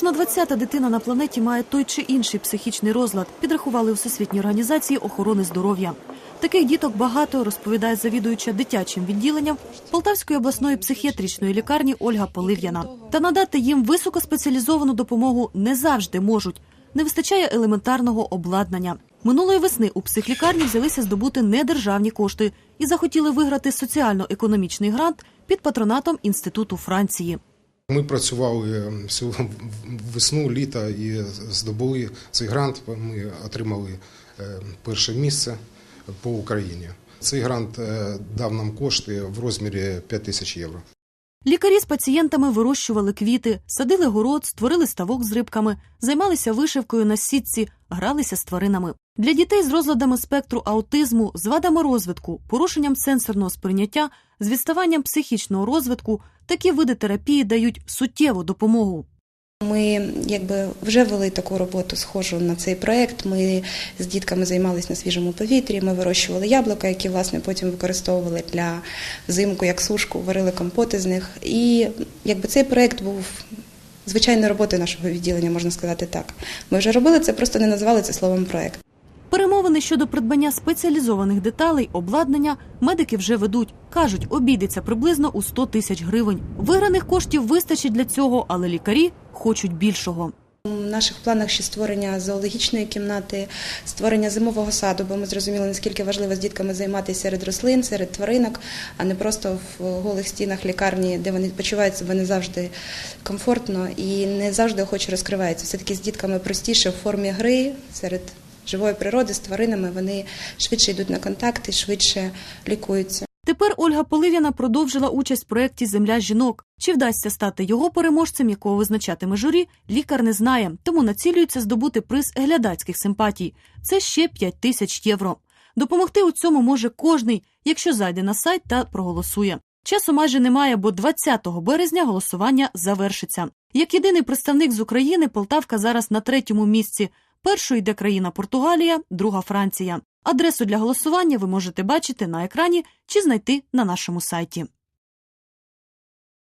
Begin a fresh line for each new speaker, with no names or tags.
Кожна двадцята дитина на планеті має той чи інший психічний розлад, підрахували у Всесвітній організації охорони здоров'я. Таких діток багато, розповідає завідуюча дитячим відділенням Полтавської обласної психіатричної лікарні Ольга Полив'яна. Та надати їм високоспеціалізовану допомогу не завжди можуть. Не вистачає елементарного обладнання. Минулої весни у психлікарні взялися здобути недержавні кошти і захотіли виграти соціально-економічний грант під патронатом Інституту Франції.
Ми працювали всю весну, літо і здобули цей грант. Ми отримали е, перше місце по Україні. Цей грант е, дав нам кошти в розмірі 5 тисяч євро.
Лікарі з пацієнтами вирощували квіти, садили город, створили ставок з рибками, займалися вишивкою на сітці, гралися з тваринами. Для дітей з розладами спектру аутизму, з вадами розвитку, порушенням сенсорного сприйняття, з відставанням психічного розвитку такі види терапії дають суттєву допомогу.
Ми якби вже вели таку роботу схожу на цей проект. Ми з дітками займалися на свіжому повітрі. Ми вирощували яблука, які власне потім використовували для взимку як сушку, варили компоти з них. І якби цей проект був звичайною роботою нашого відділення, можна сказати так. Ми вже робили це, просто не називали це словом проект.
Щодо придбання спеціалізованих деталей, обладнання медики вже ведуть. Кажуть, обійдеться приблизно у 100 тисяч гривень. Виграних коштів вистачить для цього, але лікарі хочуть більшого.
У наших планах ще створення зоологічної кімнати, створення зимового саду, бо ми зрозуміли, наскільки важливо з дітками займатися серед рослин, серед тваринок, а не просто в голих стінах лікарні, де вони почувають себе не завжди комфортно і не завжди охоче розкриваються. Все-таки з дітками простіше в формі гри серед живої природи з тваринами. Вони швидше йдуть на контакти, швидше лікуються.
Тепер Ольга Полив'яна продовжила участь в проєкті Земля жінок. Чи вдасться стати його переможцем, якого визначатиме журі, лікар не знає, тому націлюється здобути приз глядацьких симпатій. Це ще 5 тисяч євро. Допомогти у цьому може кожний, якщо зайде на сайт та проголосує. Часу майже немає, бо 20 березня голосування завершиться. Як єдиний представник з України, Полтавка зараз на третьому місці. Першою йде країна Португалія, друга Франція. Адресу для голосування ви можете бачити на екрані чи знайти на нашому сайті.